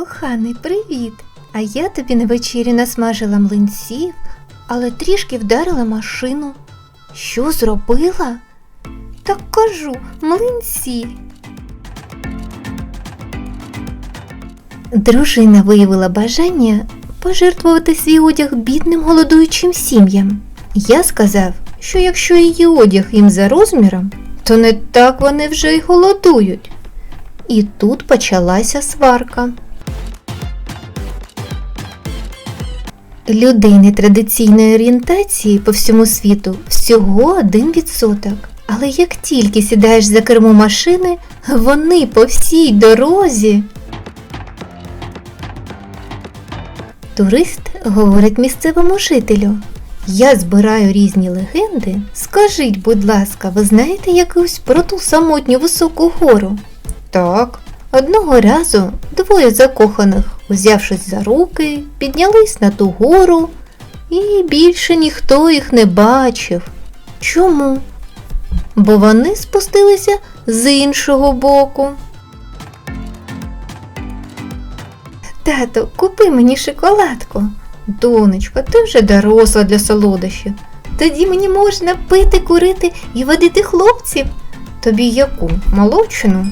Коханий, привіт! А я тобі на вечері насмажила млинців, але трішки вдарила машину. Що зробила? Так кажу, млинці. Дружина виявила бажання пожертвувати свій одяг бідним голодуючим сім'ям. Я сказав, що якщо її одяг їм за розміром, то не так вони вже й голодують. І тут почалася сварка. Людей нетрадиційної орієнтації по всьому світу всього 1%. Але як тільки сідаєш за кермо машини, вони по всій дорозі. Турист говорить місцевому жителю. Я збираю різні легенди. Скажіть, будь ласка, ви знаєте якусь про ту самотню високу гору? Так. Одного разу двоє закоханих, узявшись за руки, піднялись на ту гору, і більше ніхто їх не бачив. Чому? Бо вони спустилися з іншого боку. Тато, купи мені шоколадку. Донечко, ти вже доросла для солодощів. Тоді мені можна пити, курити і водити хлопців. Тобі яку? Молочну?